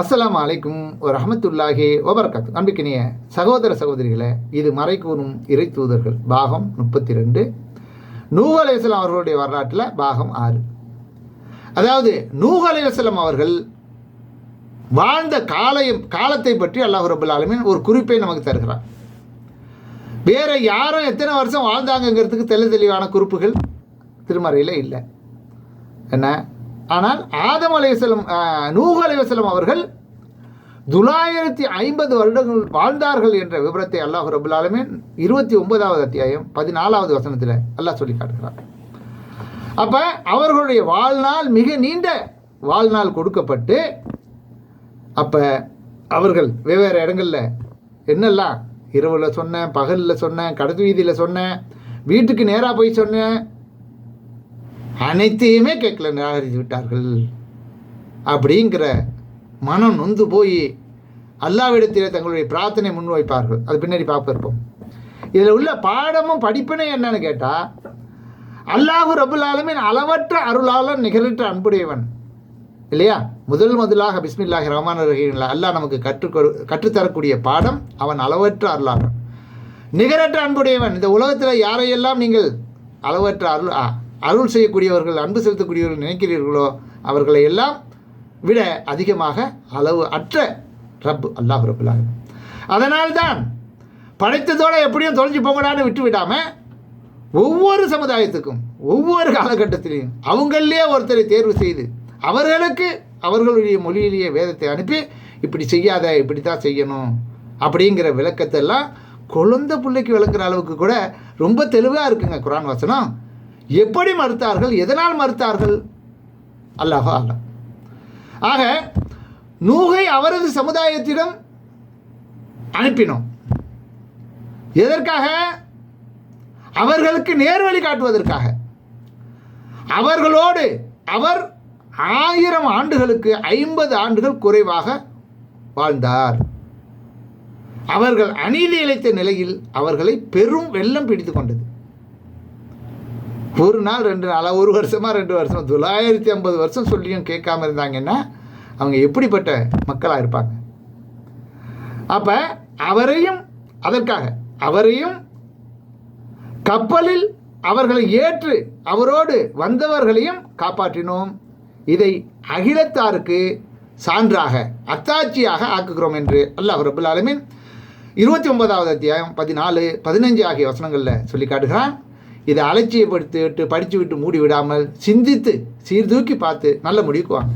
அஸ்லாம் அலைக்கும் ஒரு ரஹமத்துல்லாஹி வபரகாத் அன்பிக்கினிய சகோதர சகோதரிகளை இது மறைக்கூறும் இறை தூதர்கள் பாகம் முப்பத்தி ரெண்டு நூஹ் அலையாம் அவர்களுடைய வரலாற்றில் பாகம் ஆறு. அதாவது நூஹ் அலையாம் அவர்கள் வாழ்ந்த காலையும் காலத்தை பற்றி அல்லாஹ் ரபுல் ஆலமின் ஒரு குறிப்பை நமக்கு தருகிறார். வேற யாரும் எத்தனை வருஷம் வாழ்ந்தாங்கங்கிறதுக்கு தெளி தெளிவான குறிப்புகள் திருமறையில் இல்லை. என்ன? ஆனால் ஆதம் அலைவசலம் நூகு அலைவசலம் அவர்கள் தொள்ளாயிரத்தி ஐம்பது வருடங்கள் வாழ்ந்தார்கள் என்ற விவரத்தை அல்லாஹ் ரபுல் இருபத்தி ஒன்பதாவது அத்தியாயம் பதினாலாவது வசனத்தில் அல்லாஹ் சொல்லி காட்டுகிறார். அப்போ அவர்களுடைய வாழ்நாள் மிக நீண்ட வாழ்நாள் கொடுக்கப்பட்டு அப்போ அவர்கள் வெவ்வேறு இடங்களில் என்னெல்லாம் இரவில் சொன்னேன் பகலில் சொன்னேன் கடத்து வீதியில் சொன்னேன் வீட்டுக்கு நேராக போய் சொன்னேன் அனைத்தையுமே கேட்கல நிராகரித்து விட்டார்கள். அப்படிங்கிற மனம் நொந்து போய் அல்லாவிடத்தில் தங்களுடைய பிரார்த்தனை முன்வைப்பார்கள் அது பின்னாடி பார்ப்ப இருப்போம். இதில் உள்ள பாடமும் படிப்பினை என்னன்னு கேட்டால் அல்லாஹு ரபுல் ஆலமின் அளவற்ற அருளாளன் நிகரற்ற அன்புடையவன். இல்லையா? முதல் முதலாக பிஸ்மில்லாஹி ரஹ்மான் ரஹீம்ல அல்லாஹ் நமக்கு கற்றுக் கற்றுத்தரக்கூடிய பாடம் அவன் அளவற்ற அருளாளன். நிகரற்ற அன்புடையவன். இந்த உலகத்தில் யாரையெல்லாம் நீங்கள் அளவற்ற அருள் அருள் செய்யக்கூடியவர்கள் அன்பு செலுத்தக்கூடியவர்கள் நினைக்கிறீர்களோ அவர்களை எல்லாம் விட அதிகமாக அளவு அற்ற ரப் அல்லாஹ் ரபுல்லாக அதனால்தான் படைத்ததோடு எப்படியும் தொலைஞ்சு போங்கடான்னு விட்டு விடாமல் ஒவ்வொரு சமுதாயத்துக்கும் ஒவ்வொரு காலகட்டத்திலையும் அவங்களே ஒருத்தரை தேர்வு செய்து அவர்களுக்கு அவர்களுடைய மொழியிலேயே வேதத்தை அனுப்பி இப்படி செய்யாத இப்படி தான் செய்யணும் அப்படிங்கிற விளக்கத்தெல்லாம் குழந்தை பிள்ளைக்கு விளக்குற அளவுக்கு கூட ரொம்ப தெளிவாக இருக்குங்க குரான் வசனம். எப்படி மறுத்தார்கள்? எதனால் மறுத்தார்கள்? அல்லாஹோ அல்ல ஆக நூகை அவரது சமுதாயத்திடம் அனுப்பினோம். எதற்காக? அவர்களுக்கு நேர்வழி காட்டுவதற்காக. அவர்களோடு அவர் ஆயிரம் ஆண்டுகளுக்கு ஐம்பது ஆண்டுகள் குறைவாக வாழ்ந்தார். அவர்கள் அநீதி இழைத்த நிலையில் அவர்களை பெரும் வெள்ளம் பிடித்து கொண்டது. ஒரு நாள் ரெண்டு நாளாக ஒரு வருஷமாக ரெண்டு வருஷம். தொள்ளாயிரத்தி ஐம்பது வருஷம் சொல்லியும் கேட்காம இருந்தாங்கன்னா அவங்க எப்படிப்பட்ட மக்களாக இருப்பாங்க? அப்போ அவரையும் அதற்காக அவரையும் கப்பலில் அவர்களை ஏற்று அவரோடு வந்தவர்களையும் காப்பாற்றினோம். இதை அகிலத்தாருக்கு சான்றாக அத்தாட்சியாக ஆக்குகிறோம் என்று அல்லாஹ் ரபுல் ஆலமின் இருபத்தி ஒன்பதாவது அத்தியாயம் பதினாலு பதினஞ்சு ஆகிய வசனங்களில் சொல்லி காட்டுகிறான். இதை அலட்சியப்படுத்தி விட்டு படித்து விட்டு மூடி விடாமல் சிந்தித்து சீர்தூக்கி பார்த்து நல்ல முடிவுக்கு வாங்க.